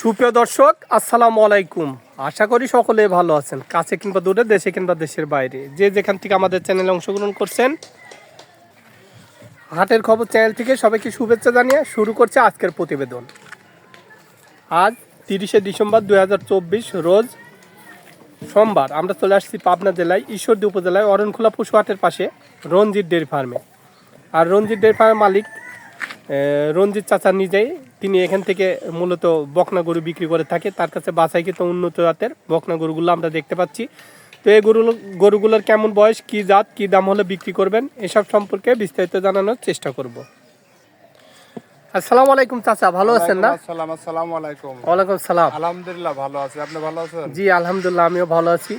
সুপ্রিয় দর্শক, আসসালামু আলাইকুম। আশা করি সকলে ভালো আছেন, কাছে কিংবা দূরে, দেশে কিংবা দেশের বাইরে। যে যেখান থেকে আমাদের চ্যানেলে অংশগ্রহণ করছেন, হাটের খবর চ্যানেল থেকে সবাইকে শুভেচ্ছা জানিয়ে শুরু করছে আজকের প্রতিবেদন। আজ তিরিশে ডিসেম্বর দু হাজার চব্বিশ, রোজ সোমবার। আমরা চলে আসছি পাবনা জেলায়, ঈশ্বরদী উপজেলায়, অরণখোলা পশু হাটের পাশে, রঞ্জিত ডেয়ারি ফার্মে। আর রঞ্জিত ডেয়ারি ফার্মের মালিক রঞ্জিত চাচা নিজেই তিনি এখান থেকে মূলত বকনা গরু বিক্রি করে থাকে। তার কাছে বাছাইকৃত উন্নত জাতের বকনা গরুগুলো আমরা দেখতে পাচ্ছি। তো এই গরু গরুগুলোর কেমন বয়স কি জাত কি দাম হলে বিক্রি করবেন এসব সম্পর্কে বিস্তারিত জানানোর চেষ্টা করব। আসসালামু আলাইকুম চাচা ভালো আছেন না? আসসালাম আসসালামু আলাইকুম। ওয়ালাইকুম সালাম আলহামদুলিল্লাহ ভালো আছি। আপনি ভালো আছেন? জি আলহামদুলিল্লাহ আমিও ভালো আছি।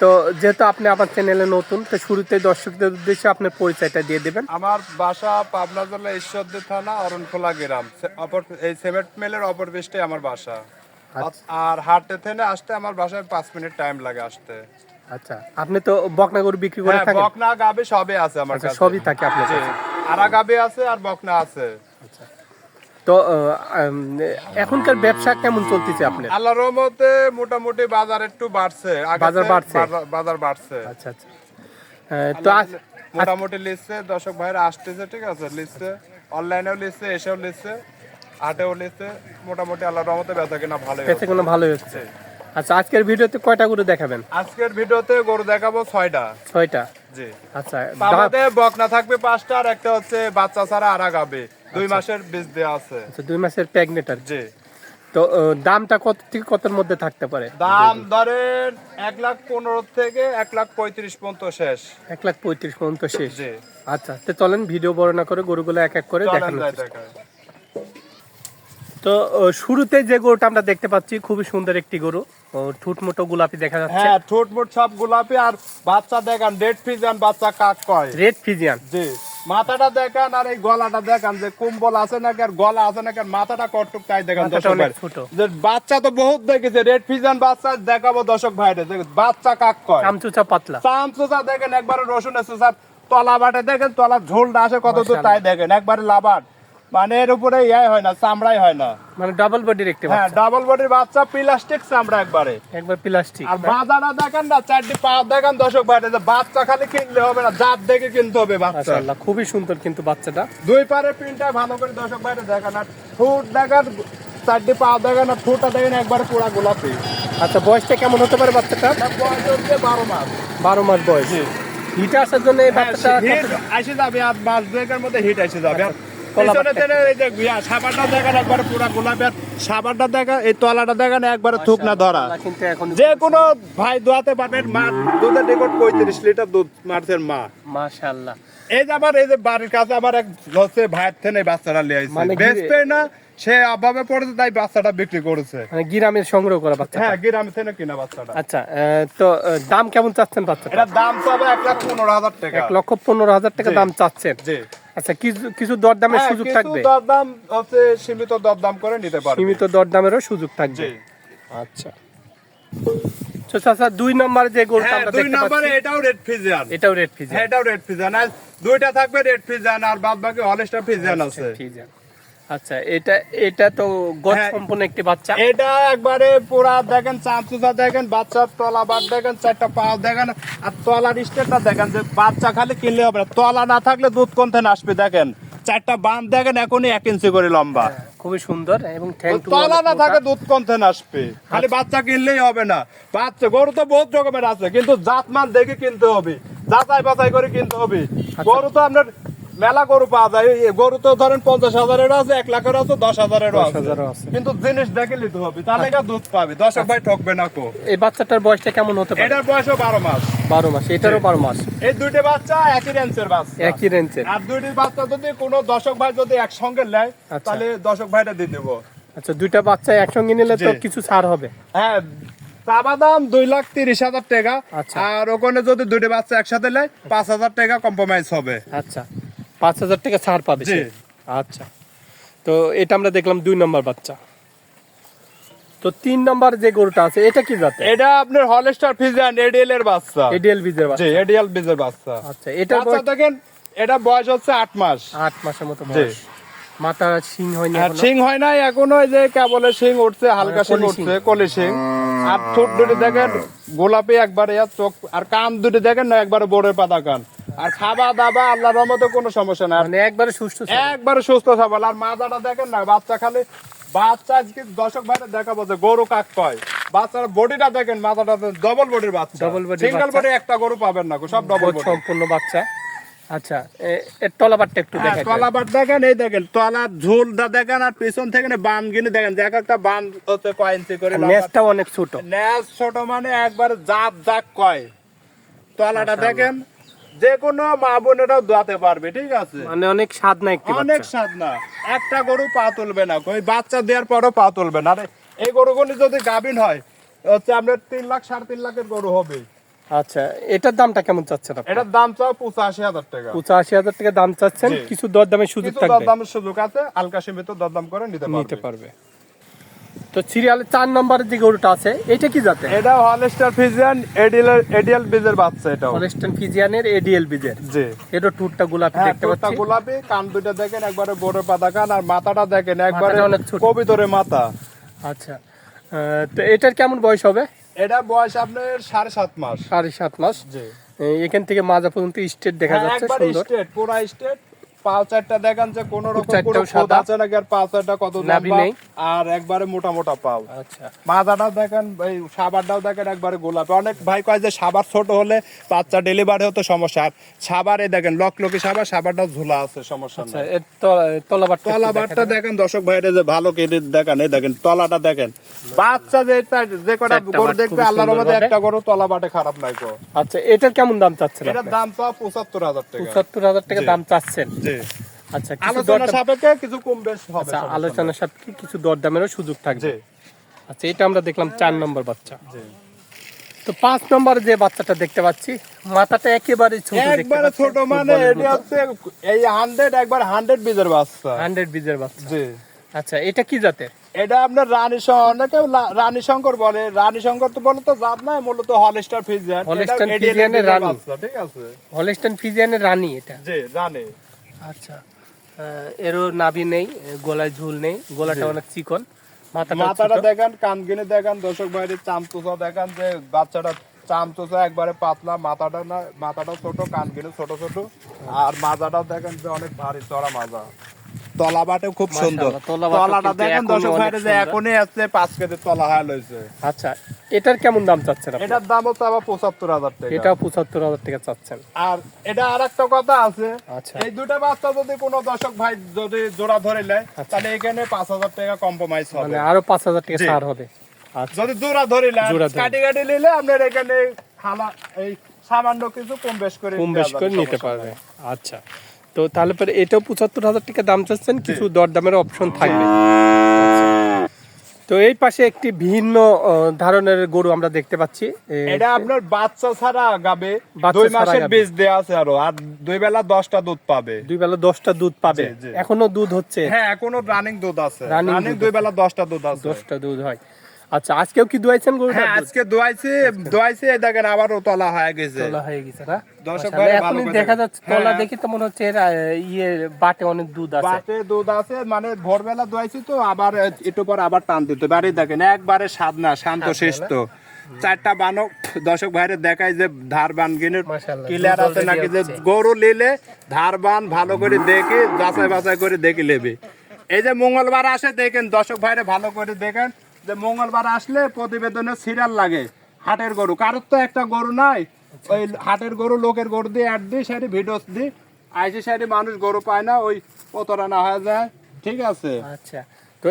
তো যেহেতু আপনি আমার চ্যানেলে নতুন তো শুরুতে দর্শকদের উদ্দেশ্যে আপনার পরিচয়টা দিয়ে দেবেন। আমার বাসা পাবনা জেলা ঈশ্বরদী থানা অরণখোলা গ্রাম। অপর এই সিমেন্ট মিলের অপর পৃষ্ঠে আমার বাসা। আচ্ছা। আর হাটে থেকে আসতে আমার বাসায় পাঁচ মিনিট টাইম লাগে আসতে। আচ্ছা আপনি তো বকনা গরু বিক্রি করে হ্যাঁ, থাকেন? বকনা গাবে সবই আছে আমার আচ্ছা কাছে। সবই থাকে আপনার। কাছে। আরা গাবে আছে আর বকনা আছে। তো এখনকার ব্যবসা কেমন চলতেছে আপনার? আল্লাহর রহমতে মোটামুটি বাজার একটু বাড়ছে। বাজার বাড়ছে? বাজার- বাড়ছে। আচ্ছা আচ্ছা। তো মোটামুটি লিখছে দর্শক ভাইরা আসতেছে ঠিক আছে লিখছে অনলাইনেও লিখছে এসেও লিখছে হাটেও লিখছে মোটামুটি আল্লাহর রহমতে বেচা কিনা ভালোই পেছে কোনো ভালো হচ্ছে। আচ্ছা আজকের ভিডিওতে কয়টা গরু দেখাবেন? আজকের ভিডিওতে গরু দেখাবো ছয়টা। ছয়টা। জি। আচ্ছা পাবাতে বকনা থাকবে পাঁচটা আর একটা হচ্ছে বাচ্চা ছাড়া আরা গাবে দুই মাসের বীজ দেওয়া আছে। আচ্ছা দুই মাসের প্রেগনেটার জি। তো দামটা কত থেকে কতর মধ্যে থাকতে পারে? দাম ধরেন এক লাখ পনেরো থেকে এক লাখ পঁয়ত্রিশ পর্যন্ত শেষ। এক লাখ পঁয়ত্রিশ পর্যন্ত শেষ। আচ্ছা তো চলেন ভিডিও বর্ণনা করে গরুগুলো এক এক করে দেখানো তো শুরুতে যে গরুটা আমরা দেখতে পাচ্ছি খুবই সুন্দর একটি গরু। ও, ঠুট মোটো গোলাপি দেখা যাচ্ছে। হ্যাঁ ঠোঁট মোট সব গোলাপি আর বাচ্চা দেখান ডেট ফিজান বাচ্চা কাক কয়? রেড ফিজিয়ান জি। মাথাটা দেখান আর এই গলাটা দেখান যে কুম্বল আছে নাকি আর গলা আছে নাকি আর মাথাটা কটুক তাই দেখান ছোট। যে বাচ্চা তো বহুত দেখেছে রেড ফিজান বাচ্চা দেখাবো দর্শক ভাইরে দেখুন, বাচ্চা কাক কয়? চামচুচা পাতলা। চামচুচা দেখেন একবারে রসুন আছে স্যার তলা বাটে দেখেন তলা ঝোলটা আসে কত দূর তাই দেখেন একবারে লাবাট। মানে এর উপরে ইয়াই হয় না চামড়াই হয় না। মানে ডাবল বডির একটি হ্যাঁ ডাবল বডির বাচ্চা প্লাস্টিক চামড়া একবারে। একবার প্লাস্টিক আর বাজারটা দেখেন না চারটি পা দেখেন দর্শক ভাইরে যে বাচ্চা খালি কিনলে হবে না জাত দেখে কিনতে হবে বাচ্চা। মাশাআল্লাহ খুবই সুন্দর কিন্তু বাচ্চাটা। দুই পারে প্রিন্টটা ভালো করে দর্শক বাইরে দেখেন আর ঠোঁট দেখার চারটি পা দেখেন আর ঠোঁটটা দেখেন একবারে পুরা গোলাপি। আচ্ছা বয়সটা কেমন হতে পারে বাচ্চাটা? বয়স হচ্ছে বারো মাস। বারো মাস বয়স। হিট আসার জন্য এই বাচ্চাটা হিট আসে যাবে আর মাস দুয়েকের মধ্যে হিট এসে যাবে। আর তলা পিছনে তেনে এই যে সাবানটা দেখেন একবারে পুরা গোলাপি আর দেখেন এই তলাটা দেখেন একবারে থুক না ধরা। কিন্তু এখন যে কোনো ভাই দোয়াতে পারবেন মা দুধের রেকর্ড পঁয়ত্রিশ লিটার দুধ মারছেন মা। মাশাআল্লাহ। এই যে আমার এই যে বাড়ির কাছে আমার এক হচ্ছে ভাইয়ের থেকে বাচ্চাটা লিয়ে আইছে। মানে বেচতে না সে অভাবে পড়েছে তাই বাচ্চাটা বিক্রি করেছে। মানে গিরামের সংগ্রহ করা বাচ্চা হ্যাঁ গ্রামে থেকে কিনা বাচ্চাটা। আচ্ছা তো দাম কেমন চাচ্ছেন বাচ্চাটা? এটার দাম চাবে এক লাখ পনেরো হাজার টাকা। এক লক্ষ পনেরো হাজার টাকা দাম চাচ্ছেন। জি। আচ্ছা কিছু কিছু দরদামের হ্যাঁ, সুযোগ থাকবে? দরদাম হচ্ছে সীমিত দরদাম করে নিতে পারবে। সীমিত দরদামেরও সুযোগ থাকবে। আচ্ছা। তো চাচা দুই নম্বরে যে গরুটা হ্যাঁ আমরা দেখতে নম্বরে এটাও রেড ফিজিয়ান এটাও রেড ফিজ হ্যাঁ এটাও রেড ফিজিয়ান আর দুইটা থাকবে রেড ফিজিয়ান আর বাদ বাকি হলিস্টার ফিজিয়ান আছে। আচ্ছা এটা এটা তো হ্যাঁ। সম্পন্ন একটি বাচ্চা। এটা একবারে পুরা দেখেন চাঁচুচা দেখেন বাচ্চার তলা বাদ দেখেন চারটা পা দেখেন আর তলার স্টেটটা দেখেন যে বাচ্চা খালি কিনলে হবে না। তলা না থাকলে দুধ কোনতে আসবে দেখেন? চারটা বান দেখেন এখনই এক ইঞ্চি করে লম্বা। খুবই সুন্দর এবং তলা না থাকে দুধ কোনতে আসবে? খালি বাচ্চা কিনলেই হবে না। বাচ্চা গরু তো বহুত রকমের আছে কিন্তু জাত মাল দেখে কিনতে হবে। যাচাই বাছাই করে কিনতে হবে। গরু তো আপনার মেলা গরু পাওয়া যায়। গরু তো ধরেন পঞ্চাশ হাজারেরও আছে এক লাখেরও আছে দশ হাজারেরও আছে। কিন্তু জিনিস দেখে নিতে হবে তাহলে এটা দুধ পাবে। দর্শক ভাই ঠকবে না কো। এই বাচ্চাটার বয়সটা কেমন হতে পারে? এটার বয়সও বারো মাস। বারো মাস এটারও বারো মাস। এই দুইটা বাচ্চা একই রেঞ্জের বাচ্চা। একই রেঞ্জের। আর দুইটি বাচ্চা যদি কোনো দর্শক ভাই যদি একসঙ্গে নেয় আচ্ছা। তাহলে দর্শক ভাইটা দিয়ে দেবো। আচ্ছা দুইটা বাচ্চা একসঙ্গে নিলে তো কিছু ছাড় হবে। হ্যাঁ চাবা দাম দুই লাখ তিরিশ হাজার টাকা। আচ্ছা। আর ওখানে যদি দুইটা বাচ্চা একসাথে নেয় পাঁচ হাজার টাকা কম্প্রোমাইজ হবে। আচ্ছা। পাঁচ হাজার টাকা ছাড় পাবে আচ্ছা। তো এটা আমরা দেখলাম দুই নম্বর বাচ্চা। তো তিন নম্বর যে গরুটা আছে এটা কি এটা আপনার হলস্টার ফিজিয়ান এডিএল এর বাচ্চা। এডিএল বীজের জি এডিএল বীজের বাচ্চা। আচ্ছা এটার বাচ্চা দেখেন এটা বয়স হচ্ছে আট মাস। আট মাসের মতো বয়স। মাথা সিং হয়নি আর এখনও? শিং হয় নাই এখনও ওই যে কেবলে শিং উঠছে হালকা মানে শিং কলি উঠছে কলি শিং। আর ঠোঁট দুটি দেখেন গোলাপি একবারে আর চোখ আর কান দুটি দেখেন না একবারে বোরের পাতা কান আর খাওয়া দাবা আল্লাহর রহমতে কোনো সমস্যা নাই। মানে একবারে সুস্থ। একবারে সুস্থ সবল। আর মাজাটা দেখেন না বাচ্চা খালি বাচ্চা আজকে দর্শক ভাইরা দেখাবো যে গরু কাক কয়। বাচ্চার বডিটা দেখেন মাথাটা ডবল বডির বাচ্চা। Double body সিঙ্গেল বডি একটা গরু পাবেন না সব ডবল বডি সম্পূর্ণ বাচ্চা। আচ্ছা এর তলাবারটা একটু হ্যাঁ, দেখাই। তলাবার দেখেন এই দেখেন তলার ঝুলটা দেখেন আর পিছন থেকে বান গিনি দেখেন এক একটা বান হচ্ছে কয় ইঞ্চি করে। নেসটাও অনেক ছোট। ন্যাস ছোট মানে একবার জাপ জাক কয়। তলাটা দেখেন যে কোনো মা বোনেরাও দোয়াতে পারবে ঠিক আছে? মানে অনেক স্বাদ না একটি অনেক স্বাদ না। একটা গরু পা তুলবে না ওই বাচ্চা দেওয়ার পরও পা তুলবে না। আরে এই গরুগুলি যদি গাভিন হয় হচ্ছে আপনার তিন লাখ সাড়ে তিন লাখের গরু হবে। আচ্ছা এটার দামটা কেমন চাচ্ছেন আপনি এটার দাম চাও পঁচাশি হাজার টাকা। পঁচাশি হাজার টাকা দাম চাচ্ছেন কিছু দরদামের সুযোগ থাকবে? দরদামের সুযোগ আছে হালকা সীমিত দরদাম করে নিতে নিতে পারবে। তো সিরিয়ালে চার নম্বরের যে গরুটা আছে এটা কি জাতে এটা হলস্টার ফিজিয়ান এডিএল এডিএল বীজের বাচ্চা হলস্টেন ফিজিয়ানের এডিএল বীজের জি। এটা টুরটা গোলাপি হ্যাঁ দেখতে পাচ্ছি। গোলাপি কান দুইটা দেখেন একবারে বড় পাতা কান আর মাথাটা দেখেন একবারে। কবিতরে মাথা। আচ্ছা তো এটার কেমন বয়স হবে? এটা বয়স আপনার সাড়ে সাত মাস। সাড়ে সাত মাস। জি। এখান থেকে মাজা পর্যন্ত স্টেট দেখা হ্যাঁ, যাচ্ছে সুন্দর। স্ট্রেট পুরা স্ট্রেট পাও চারটা দেখেন যে কোন রকম খোদ আছে নাকি আর পাও চারটা কত লম্বা? আর একবারে মোটা মোটা পাও আচ্ছা। মাজাটাও দেখেন এই সাবারটাও দেখেন একবারে গোলাপি। অনেক ভাই কয় যে সাবার ছোট হলে বাচ্চা ডেলিভারি হতে সমস্যা। আর সাবারে দেখেন লক লকি সাবার সাবারটাও ঝুলা আছে সমস্যা আচ্ছা নাই। তলাবারটা তলাবারটা দেখেন। দর্শক ভাইরে যে ভালো কেটে দেখেন এই দেখেন তলাটা দেখেন। বাচ্চা যে যে কটা গরু দেখবে আল্লাহর রহমতে। একটা গরু তলাবাটে খারাপ নাই গো আচ্ছা এটার কেমন দাম চাচ্ছেন এটার দাম তো পঁচাত্তর হাজার টাকা। পঁচাত্তর হাজার টাকা দাম চাচ্ছেন। আচ্ছা আলোচনা সাপেক্ষে কিছু কম বেশ হবে আচ্ছা কিছু দরদামেরও সুযোগ থাকবে। আচ্ছা এটা আমরা দেখলাম চার নম্বর বাচ্চা। তো পাঁচ নম্বর যে বাচ্চাটা দেখতে পাচ্ছি মাথাটা একেবারে ছোট একবারে ছোট মানে এটা হচ্ছে এই হান্ড্রেড একবার হান্ড্রেড বীজের বাচ্চা। বীজের বাচ্চা। জি। আচ্ছা এটা কি জাতের? এটা আপনার রানী শঙ্কর অনেকে রানী শঙ্কর বলে। রানী শঙ্কর তো বলে তো জাত নাই মূলত হলস্টার ফিজিয়ান হলস্টাইন ফ্রিজিয়ানের রানী। ঠিক আছে? হলিস্টান ফিজিয়ানের রানী এটা। জি রানী। আচ্ছা। এরও নাভি নেই গলায় ঝুল নেই গলাটা অনেক চিকন মাথাটা দেখেন কান গিনে দেখেন দর্শক বাইরে চামচুচা দেখেন যে বাচ্চাটা চামচুচা একবারে পাতলা মাথাটা না মাথাটা ছোট কান গিনে ছোট ছোট। আর মাজাটাও দেখেন যে অনেক ভারী চড়া মাজা। তলা বাটে খুব সুন্দর। তলাটা দেখেন দর্শক বাইরে যে এখনই আসছে পাঁচ কেজি তলা হয়ে লইছে। আচ্ছা এটার কেমন দাম চাচ্ছেন? এটার দাম হচ্ছে আবার পঁচাত্তর হাজার টাকা। এটাও পঁচাত্তর হাজার টাকা চাচ্ছেন। আর এটা আর একটা কথা আছে আচ্ছা। এই দুটো বাচ্চা যদি কোনো দর্শক ভাই যদি জোড়া ধরে নেয় তাহলে এখানে পাঁচ হাজার টাকা কম্প্রোমাইজ হবে। মানে আরও পাঁচ হাজার টাকা ছাড় হবে। আচ্ছা। যদি জোড়া ধরে ধরে। কাটি কাটি নিলে আপনার এখানে খালা এই সামান্য কিছু কম বেশ করে কম বেশ করে নিতে পারবে। আচ্ছা। তো তাহলে পরে এটাও পঁচাত্তর হাজার টাকা দাম চাচ্ছেন কিছু দরদামের অপশন থাকবে। আচ্ছা। তো এই পাশে একটি ভিন্ন ধরনের গরু আমরা দেখতে পাচ্ছি। এটা আপনার বাচ্চা ছাড়া গাবে। দুই মাসের বেজ দেওয়া আছে আরও আর দুই বেলা দশটা দুধ পাবে। দুই বেলা দশটা দুধ পাবে। এখনও দুধ হচ্ছে। হ্যাঁ এখনও রানিং দুধ আছে। রানিং দুই বেলা দশটা দুধ আছে। দশটা দুধ হয়। আচ্ছা আজকেও কি দুয়াইছেন গরুটা হ্যাঁ আজকে দোয়াইছে দোয়াইছে দেখেন আবারও তলা হয়ে গেছে। তোলা হয়ে গেছে না? দর্শক ভাইরা ভালো দেখা যাচ্ছে তলা হ্যাঁ। দেখি তো মনে হচ্ছে ইয়ে বাটে অনেক দুধ আছে। বাটে দুধ আছে মানে ভোরবেলা দোয়াইছি তো আবার একটু পর আবার টান দিতে বাড়ি দেখেন একবারে সাধনা শান্ত শিষ্ট। চারটা বানক দর্শক ভাইরে দেখায় যে ধার বান কিনে মাশাআল্লাহ, ক্লিয়ার আছে নাকি যে গরু নিলে ধার বান ভালো করে দেখে যাচাই বাছাই করে দেখে নেবে। এই যে মঙ্গলবার আসে দেখেন দর্শক ভাইরে ভালো করে দেখেন। যে মঙ্গলবার আসলে প্রতিবেদনে সিরিয়াল লাগে, হাটের গরু। কারোর তো একটা গরু নাই, ওই হাটের গরু, লোকের গরু দিয়ে অ্যাড দিই সেটি ভিডিও দিই। আইসি সাইডে মানুষ গরু পায় না, ওই প্রতারণা হয়ে যায়। ঠিক আছে? আচ্ছা। তো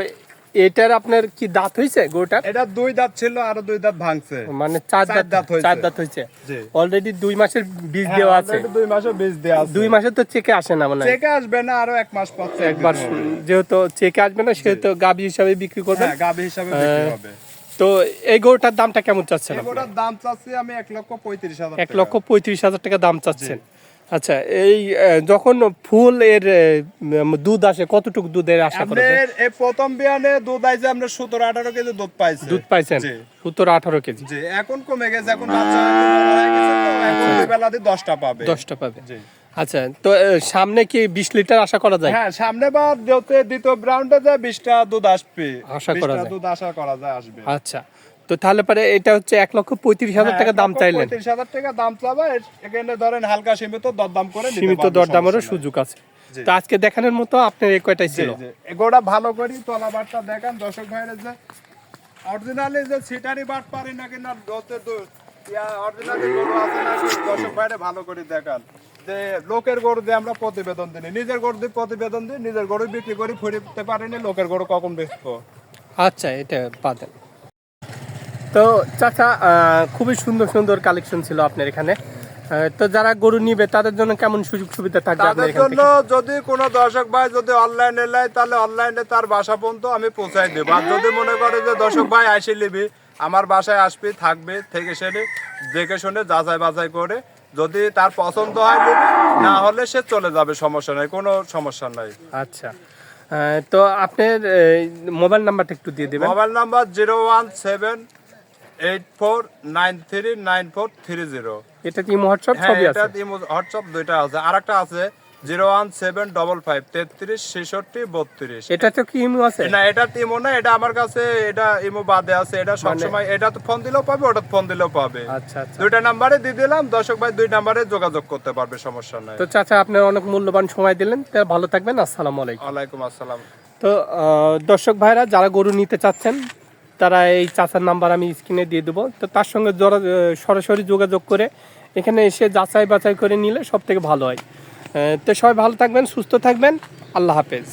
এটার আপনার কি দাঁত হয়েছে গরুটার? এটা দুই দাঁত ছিল আরও দুই দাঁত ভাঙছে। মানে চার দাঁত দাঁত হয়েছে। চার দাঁত হয়েছে জি। অলরেডি দুই মাসের বীজ হ্যাঁ, দেওয়া আছে। দুই মাসে বীজ দেওয়া আছে। দুই মাসে তো চেকে আসে না মানে? চেকে আসবে না আরও এক মাস পর একবার যেহেতু চেকে আসবে না সেহেতু গাবি হিসাবে বিক্রি করবে হ্যাঁ গাভী হিসাবে বিক্রি হবে। তো এই গরুটার দামটা কেমন চাচ্ছেন? এগুলোর দাম চাচ্ছি আমি এক লক্ষ পঁয়ত্রিশ হাজার এক লক্ষ পঁয়ত্রিশ হাজার টাকা দাম চাচ্ছেন। আচ্ছা এই যখন ফুল এর দুধ আসে কতটুকু দুধের আশা করে এই প্রথম বিয়ানে দুধ আইছে আপনার সতেরো আঠারো কেজি দুধ পাইছে। দুধ পাইছেন? জি। সতেরো আঠারো কেজি। জি এখন কমে গেছে এখন বাচ্চা হয়ে গেছে তো এখন দুই বেলা দিয়ে দশটা পাবে। দশটা পাবে। জি। আচ্ছা তো সামনে কি বিশ লিটার আশা করা যায়? হ্যাঁ সামনে যেতে দ্বিতীয় রাউন্ডে যে বিশটা দুধ আসবে। আশা করা 20টা যায়। দুধ আশা করা যায় আসবে। আচ্ছা তো তাহলে পরে এটা হচ্ছে এক লক্ষ পঁয়ত্রিশ হাজার টাকা দাম চাইলেন। হ্যাঁ, পঁয়ত্রিশ হাজার টাকা দাম চাবা এখানে ধরেন হালকা সীমিত দরদাম করে সীমিত দরদামেরও সুযোগ আছে। তো আজকে দেখানোর মতো আপনার এই কয়টাই ছিল? জি। এগুলা ভালো করি তলাবারটা দেখান। দর্শক ভাইরা যে অরিজিনালি যে সিটারি বাট পারি না কিনা দতে অরিজিনালি গরু আছে নাকি দর্শক ভাইরা ভালো করে দেখান। যে লোকের গরু দিয়ে আমরা প্রতিবেদন দিই নিজের গরু দিয়ে প্রতিবেদন দিই নিজের গরু বিক্রি করি ফিরতে পারিনি লোকের গরু কখন বেচবো? আচ্ছা এটা পাতেন তো চাচা খুবই সুন্দর সুন্দর কালেকশন ছিল আপনার এখানে। তো যারা গরু নিবে তাদের জন্য কেমন সুযোগ সুবিধা থাকবে তাদের জন্য যদি কোনো দর্শক ভাই যদি অনলাইনে নেয় তাহলে অনলাইনে তার বাসা পর্যন্ত আমি পৌঁছাই দেব। আর যদি মনে করে যে দর্শক ভাই আসে নিবি আমার বাসায় আসবি থাকবে থেকে সেরে দেখে শুনে যাচাই বাছাই করে যদি তার পছন্দ হয় নিবি না হলে সে চলে যাবে সমস্যা নাই কোনো সমস্যা নাই। আচ্ছা। তো আপনার মোবাইল নাম্বারটা একটু দিয়ে দেবেন। Mobile number zero one seven eight four nine three nine four three zero এটা কি হোয়াটসঅ্যাপ হ্যাঁ ছবি এটা আছে। হোয়াটসঅ্যাপ দুইটা আছে। আর আছে zero one seven double five তেত্রিশ ছেষট্টি বত্রিশ এটা তো কি ইমো আছে? না এটা ইমো না এটা আমার কাছে এটা ইমো বাদে আছে। এটা সবসময় এটা তো ফোন দিলেও পাবে ওটা ফোন দিলেও পাবে। আচ্ছা আচ্ছা। দুইটা নাম্বারে দিয়ে দিলাম দর্শক ভাই দুই নাম্বারে যোগাযোগ করতে পারবে সমস্যা নাই। তো চাচা আপনি অনেক মূল্যবান সময় দিলেন ভালো থাকবেন আসসালামু আলাইকুম। ওয়ালাইকুম আসসালাম। তো দর্শক ভাইরা যারা গরু নিতে চাচ্ছেন তারা এই চাচার নাম্বার আমি স্ক্রিনে দিয়ে দেবো। তো তার সঙ্গে জরা- সরাসরি যোগাযোগ করে এখানে এসে যাচাই বাছাই করে নিলে সব থেকে ভালো হয়। তো সবাই ভালো থাকবেন, সুস্থ থাকবেন। আল্লাহ হাফেজ।